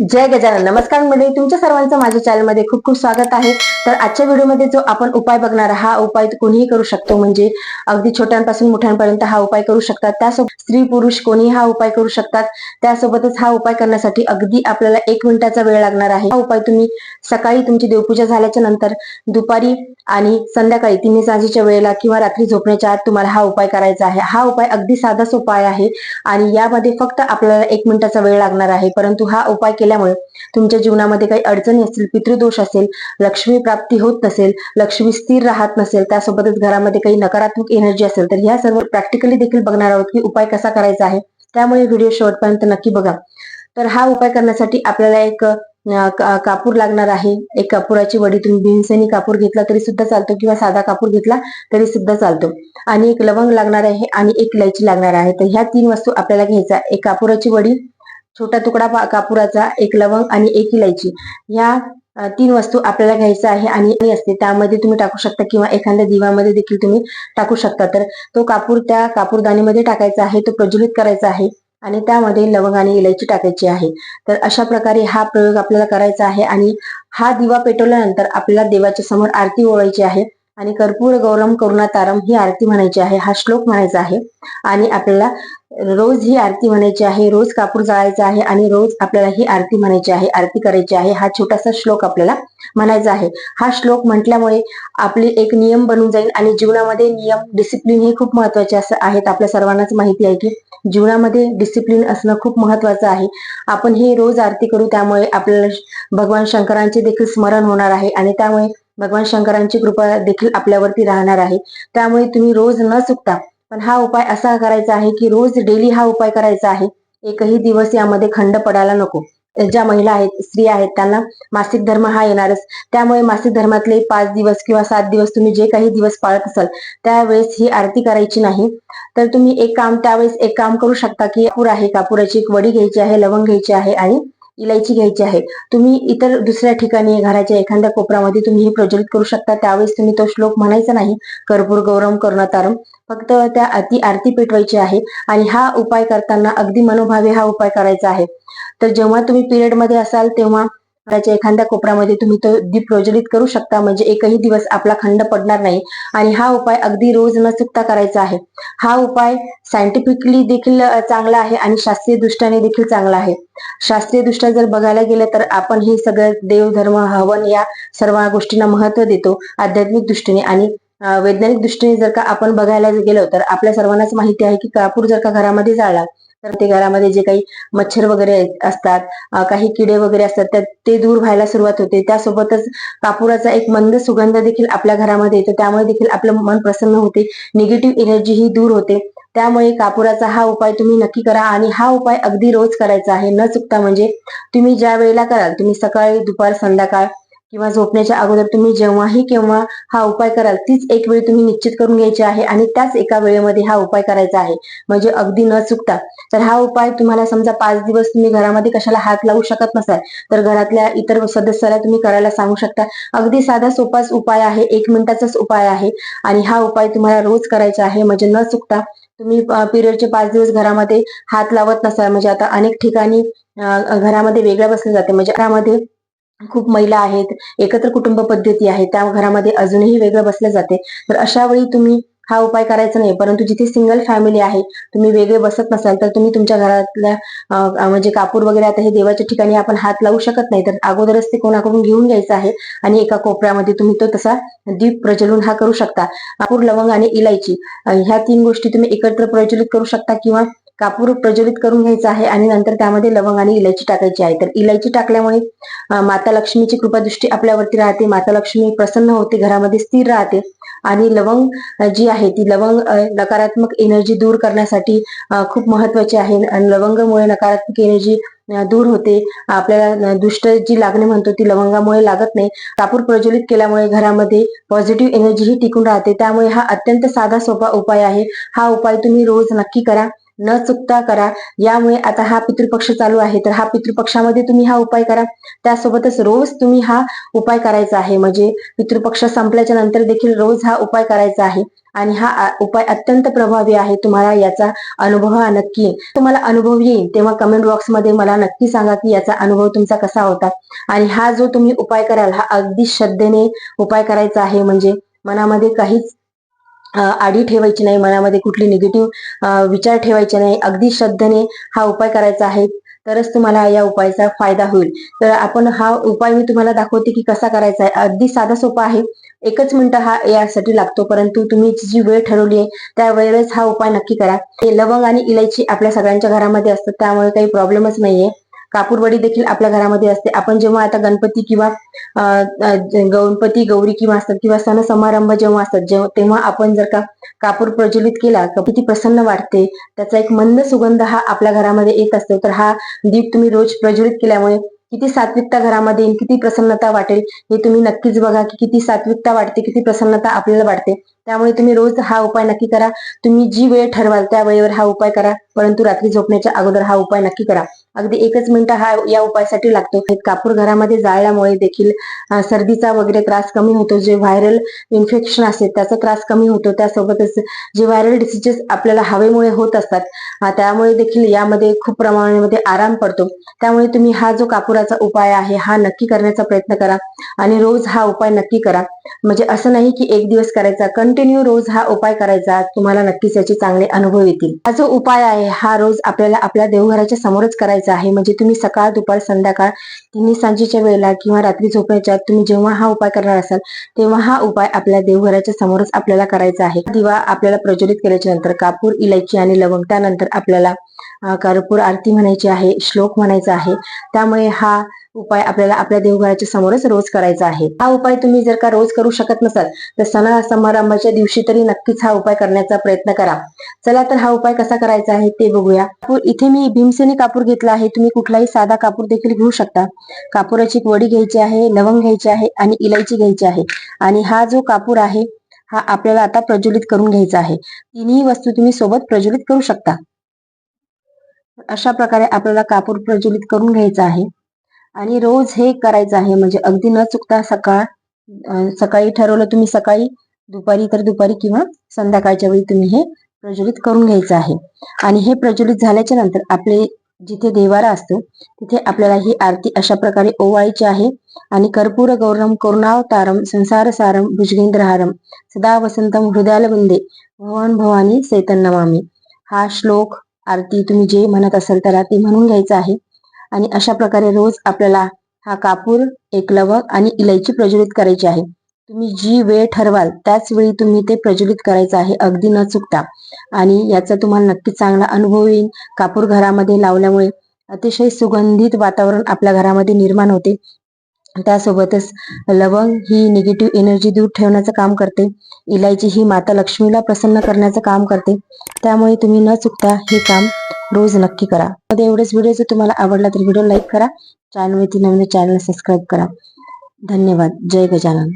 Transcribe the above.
जय गजानन. नमस्कार मंडळी तुमच्या सर्वांचं माझ्या चॅनलमध्ये खूप खूप स्वागत आहे. तर आजच्या व्हिडिओमध्ये जो आपण उपाय बघणार हा उपाय कोणीही करू शकतो. म्हणजे अगदी छोट्यांपासून मोठ्यांपर्यंत हा उपाय करू शकतात. त्यासोबत स्त्री पुरुष कोणी हा उपाय करू शकतात. त्यासोबतच हा उपाय करण्यासाठी अगदी आपल्याला एक मिनिटाचा वेळ लागणार आहे. हा उपाय तुम्ही सकाळी तुमची देवपूजा झाल्याच्यानंतर दुपारी आणि संध्याकाळी तिन्ही सांजेच्या वेळेला किंवा रात्री झोपण्याच्या आत तुम्हाला हा उपाय करायचा आहे. हा उपाय अगदी साधा सोपा आहे आणि यामध्ये फक्त आपल्याला एक मिनिटाचा वेळ लागणार आहे. परंतु हा उपाय केला केल्यामुळे तुमच्या जीवनामध्ये काही अडचणी असतील पितृदोष असेल लक्ष्मी प्राप्ती होत नसेल लक्ष्मी स्थिर राहत नसेल त्यासोबतच घरामध्ये काही नकारात्मक एनर्जी असेल तर ह्या सर्व प्रॅक्टिकली देखील बघणार आहोत की उपाय कसा करायचा आहे. त्यामुळे व्हिडिओ शेवटपर्यंत नक्की बघा. तर हा उपाय करण्यासाठी आपल्याला एक कापूर लागणार आहे. एक कापुराची वडी तुम्ही भीमसेनी कापूर घेतला तरी सुद्धा चालतो किंवा साधा कापूर घेतला तरी सुद्धा चालतो. आणि एक लवंग लागणार आहे आणि एक इलायची लागणार आहे. तर ह्या तीन वस्तू आपल्याला घ्यायचा एक कापुराची वडी छोटा तुकडा पा- कापुराचा एक लवंग आणि एक इलायची. ह्या तीन वस्तू आपल्याला घ्यायचा आहे आणि असते. त्यामध्ये तुम्ही टाकू शकता किंवा एखाद्या दिवामध्ये देखील तुम्ही टाकू शकता. तर तो कापूर त्या कापूरदाणीमध्ये टाकायचा आहे तो प्रज्वलित करायचा आहे आणि त्यामध्ये लवंग आणि इलायची टाकायची आहे. तर अशा प्रकारे हा प्रयोग आपल्याला करायचा आहे आणि हा दिवा पेटवल्यानंतर आपल्याला देवाच्या समोर आरती ओळायची आहे. आणि कर्पूर गौरम करुणा तारम ही आरती म्हणायची आहे हा श्लोक म्हणायचा आहे. आणि आपल्याला रोज ही आरती म्हणायची आहे रोज कापूर जाळायचा आहे आणि रोज आपल्याला ही आरती म्हणायची आहे आरती करायची आहे हा छोटासा श्लोक आपल्याला म्हणायचा आहे. हा श्लोक म्हटल्यामुळे आपले एक नियम बनून जाईल आणि जीवनामध्ये नियम डिसिप्लिन हे खूप महत्त्वाचे असं आहेत. आपल्या सर्वांनाच माहिती आहे की जीवनामध्ये डिसिप्लिन असणं खूप महत्वाचं आहे. आपण हे रोज आरती करू त्यामुळे आपल्याला भगवान शंकरांचे देखील स्मरण होणार आहे आणि त्यामुळे भगवान शंकरांची कृपा देखील आपल्यावरती राहणार आहे. त्यामुळे तुम्ही रोज न चुकता पण हा उपाय असा करायचा आहे की रोज डेली हा उपाय करायचा आहे. एकही दिवस यामध्ये खंड पडायला नको. ज्या महिला आहेत स्त्रिया आहेत त्यांना मासिक धर्म हा येणारच. त्यामुळे मासिक धर्मातले पाच दिवस किंवा सात दिवस तुम्ही जे काही दिवस पाळत असाल त्यावेळेस ही आरती करायची नाही. तर तुम्ही एक काम त्यावेळेस एक काम करू शकता की कापूर आहे कापुराची एक वडी घ्यायची आहे लवंग घ्यायची आहे आणि इलायची घ्यायची आहे. तुम्ही इतर दुसऱ्या ठिकाणी घराच्या एखाद्या कोपऱ्यामध्ये तुम्ही हे प्रज्वलित करू शकता. त्यावेळेस तुम्ही तो श्लोक म्हणायचा नाही. कर्पूर गौरम कर्णतारम. फक्त त्या अति आरती पेटवायची आहे आणि हा उपाय करताना अगदी मनोभावे हा उपाय करायचा आहे. तर जेव्हा तुम्ही पिरियडमध्ये असाल तेव्हा घराच्या एखाद्या कोपऱ्यामध्ये तुम्ही तो दीप प्रज्वलित करू शकता. म्हणजे एकही दिवस आपला खंड पडणार नाही. आणि हा उपाय अगदी रोज न चुकता करायचा आहे. हा उपाय सायंटिफिकली देखील चांगला आहे आणि शास्त्रीय दृष्ट्याने देखील चांगला आहे. शास्त्रीय दृष्ट्या जर बघायला गेलं तर आपण हे सगळं देवधर्म हवन या सर्व गोष्टींना महत्त्व देतो. आध्यात्मिक दृष्टीने आणि वैज्ञानिक दृष्टीने जर का आपण बघायला गेलो तर आपल्या सर्वांनाच माहिती आहे की कापूर जर का घरामध्ये जाळला तर ते घरामध्ये जे काही मच्छर वगैरे असतात काही किडे वगैरे असतात त्या- ते दूर व्हायला सुरुवात होते. त्यासोबतच कापुराचा एक मंद सुगंध देखील आपल्या घरामध्ये येतो. त्यामुळे देखील आपलं मन प्रसन्न होते. निगेटिव्ह एनर्जी ही दूर होते. त्यामुळे कापुराचा हा उपाय तुम्ही नक्की करा आणि हा उपाय अगदी रोज करायचा आहे. न चुकता म्हणजे तुम्ही ज्या वेळेला कराल तुम्ही सकाळी दुपार संध्याकाळ किंवा झोपण्याच्या अगोदर तुम्ही जेव्हाही केव्हा हा उपाय कराल तीच एक वेळ तुम्ही निश्चित करून घ्यायची आहे आणि त्याच एका वेळेमध्ये हा उपाय करायचा आहे. म्हणजे अगदी न चुकता. तर हा उपाय तुम्हाला समजा पाच दिवस तुम्ही घरामध्ये कशाला हात लावू शकत नसाल तर घरातल्या इतर सदस्याला तुम्ही करायला सांगू शकता. अगदी साधा सोपाच उपाय आहे एक मिनिटाचाच उपाय आहे आणि हा उपाय तुम्हाला रोज करायचा आहे. म्हणजे न चुकता तुम्ही पिरियडचे पाच दिवस घरामध्ये हात लावत नसाल म्हणजे आता अनेक ठिकाणी घरामध्ये वेगळं बसले जाते. म्हणजे घरामध्ये खूप महिला आहेत एकत्र कुटुंब पद्धती आहे त्या घरामध्ये अजूनही वेगळं बसले जाते. तर अशा वेळी तुम्ही हा उपाय करायचा नाही परंतु जिथे सिंगल फॅमिली आहे तुम्ही वेगळे बसत नसाल तर तुम्ही तुमच्या घरातल्या म्हणजे कापूर वगैरे आता हे देवाच्या ठिकाणी आपण हात लावू शकत नाही तर अगोदरच ते कोणाकडून घेऊन घ्यायचं आहे आणि एका कोपऱ्यामध्ये तुम्ही तो तसा दीप प्रज्वलन हा करू शकता. कापूर लवंग आणि इलायची ह्या तीन गोष्टी तुम्ही एकत्र प्रज्वलित करू शकता किंवा कापूर प्रज्वलित करून घ्यायचा आहे आणि नंतर त्यामध्ये लवंग आणि इलायची टाकायची आहे. तर इलायची टाकल्यामुळे माता लक्ष्मीची कृपादृष्टी आपल्यावरती राहते माता लक्ष्मी प्रसन्न होते घरामध्ये स्थिर राहते आणि लवंग जी आहे ती लवंग नकारात्मक एनर्जी दूर करण्यासाठी खूप महत्वाची आहे लवंगामुळे नकारात्मक एनर्जी दूर होते. आपल्याला दुष्ट जी लागणे म्हणतो ती लवंगामुळे लागत नाही. कापूर प्रज्वलित केल्यामुळे घरामध्ये पॉझिटिव्ह एनर्जी ही टिकून राहते. त्यामुळे हा अत्यंत साधा सोपा उपाय आहे. हा उपाय तुम्ही रोज नक्की करा. न चुकता करा. यामुळे आता हा पितृपक्ष चालू आहे. तर हा पितृपक्षामध्ये तुम्ही हा उपाय करा. त्यासोबतच रोज तुम्ही हा उपाय करायचा आहे. म्हणजे पितृपक्ष संपल्याच्या नंतर देखील रोज हा उपाय करायचा आहे. आणि हा उपाय अत्यंत प्रभावी आहे. तुम्हाला याचा अनुभव हा नक्की येईल. तुम्हाला अनुभव येईल. तेव्हा कमेंट बॉक्समध्ये मला नक्की सांगा की याचा अनुभव तुमचा कसा होता. आणि हा जो तुम्ही उपाय कराल हा अगदी श्रद्धेने उपाय करायचा आहे. म्हणजे मनामध्ये काहीच आडी ठेवायची नाही मनामध्ये कुठली निगेटिव्ह विचार ठेवायचे नाही. अगदी श्रद्धेने हा उपाय करायचा आहे. तरच तुम्हाला या उपायाचा फायदा होईल. तर आपण हा उपाय मी तुम्हाला दाखवते की कसा करायचा आहे. अगदी साधा सोपा आहे. एकच मिनिट हा यासाठी लागतो परंतु तुम्ही जी वेळ ठरवली आहे त्या वेळेस हा उपाय नक्की करा. हे लवंग आणि इलायची आपल्या सगळ्यांच्या घरामध्ये असतात त्यामुळे काही प्रॉब्लेमच नाहीये. कापूरवडी देखील आपल्या घरामध्ये असते. आपण जेव्हा आता गणपती किंवा गणपती गौरी किंवा असतात किंवा सण समारंभ जेव्हा असतात जेव्हा तेव्हा आपण जर का कापूर प्रज्वलित केला किती प्रसन्न वाटते. त्याचा एक मंद सुगंध हा आपल्या घरामध्ये येत असतो. तर हा दीप तुम्ही रोज प्रज्वलित केल्यामुळे किती सात्विकता घरामध्ये येईल किती प्रसन्नता वाटेल हे तुम्ही नक्कीच बघा की किती सात्विकता वाटते किती प्रसन्नता आपल्याला वाटते. त्यामुळे तुम्ही रोज हा उपाय नक्की करा. तुम्ही जी वेळ ठरवाल त्या वेळेवर हा उपाय करा. परंतु रात्री झोपण्याच्या अगोदर हा उपाय नक्की करा. अगदी एकच मिनिट हा या उपायासाठी लागतो. कापूर घरामध्ये जाळल्यामुळे देखील सर्दीचा वगैरे त्रास कमी होतो. जे व्हायरल इन्फेक्शन असते त्याचा त्रास कमी होतो. त्यासोबतच जे व्हायरल डिसीजेस आपल्याला हवेमुळे होत असतात त्यामुळे देखील यामध्ये खूप प्रमाणामध्ये आराम पडतो. त्यामुळे तुम्ही हा जो कापुराचा उपाय आहे हा नक्की करण्याचा प्रयत्न करा. आणि रोज हा उपाय नक्की करा. म्हणजे असं नाही की एक दिवस करायचा. कंटिन्यू रोज हा उपाय करायचा तुम्हाला नक्कीच याचे चांगले अनुभव येतील. हा जो उपाय आहे हा रोज आपल्याला आपल्या देवघराच्या समोरच करायचा आहे. म्हणजे तुम्ही सकाळ दुपार संध्याकाळ तिन्ही सांजेच्या वेळेला किंवा रात्री झोपायच्या तुम्ही जेव्हा हा उपाय करणार असाल तेव्हा हा उपाय आपल्या देवघराच्या समोरच आपल्याला करायचा आहे. दिवा आपल्याला प्रज्वलित केल्याच्यानंतर कापूर इलायची आणि लवंग त्यानंतर आपल्याला कर्पूर आरती म्हणायची आहे श्लोक म्हणायचा आहे. त्यामुळे हा उपाय आपल्याला आपल्या देवघराच्या समोरच रोज करायचा आहे. हा उपाय तुम्ही जर का रोज करू शकत नसाल तर सण समारंभाच्या दिवशी तरी नक्कीच हा उपाय करण्याचा प्रयत्न करा. चला तर हा उपाय कसा करायचा आहे ते बघूया. इथे मी भीमसेनी कापूर घेतला आहे. तुम्ही कुठलाही साधा कापूर देखील घेऊ शकता. कापुराची वडी घ्यायची आहे लवंग घ्यायची आहे आणि इलायची घ्यायची आहे. आणि हा जो कापूर आहे हा आपल्याला आता प्रज्वलित करून घ्यायचा आहे. तिन्ही वस्तू तुम्ही सोबत प्रज्वलित करू शकता. अशा प्रकारे आपल्याला कापूर प्रज्वलित करून घ्यायचा आहे. आणि रोज हे करायचं आहे. म्हणजे अगदी न चुकता सकाळ सकाळी ठरवलं तुम्ही सकाळी दुपारी तर दुपारी किंवा संध्याकाळच्या वेळी तुम्ही हे प्रज्वलित करून घ्यायचं आहे. आणि हे प्रज्वलित झाल्याच्यानंतर आपले जिथे देवारा असतो तिथे आपल्याला ही आरती अशा प्रकारे ओवाळायची आहे. आणि कर्पूर गौरम करुणावतारम संसार सारम भुजगेंद्रहारम सदा वसंतम हृदयाल वंदे भवन भवानी चैतन्यमामी हा श्लोक आरती तुम्ही जे म्हणत असाल त्याला ते म्हणून घ्यायचं आहे. आणि अशा प्रकारे रोज आपल्याला हा कापूर एक लवक आणि इलायची प्रज्वलित करायची आहे. तुम्ही जी वेळ ठरवाल त्याच वेळी तुम्ही ते प्रज्वलित करायचं आहे अगदी न चुकता. आणि याचा तुम्हाला नक्की चांगला अनुभव येईल. कापूर घरामध्ये लावल्यामुळे अतिशय सुगंधित वातावरण आपल्या घरामध्ये निर्माण होते. त्यासोबतच लवंग ही निगेटिव्ह एनर्जी दूर ठेवण्याचं काम करते. इलायची ही माता लक्ष्मीला प्रसन्न करण्याचं काम करते. त्यामुळे तुम्ही न चुकता हे काम रोज नक्की करा. मध्ये एवढेच व्हिडिओ जर तुम्हाला आवडला तर व्हिडिओ लाईक करा. चॅनल नवीन चॅनल सबस्क्राईब करा. धन्यवाद. जय गजानन.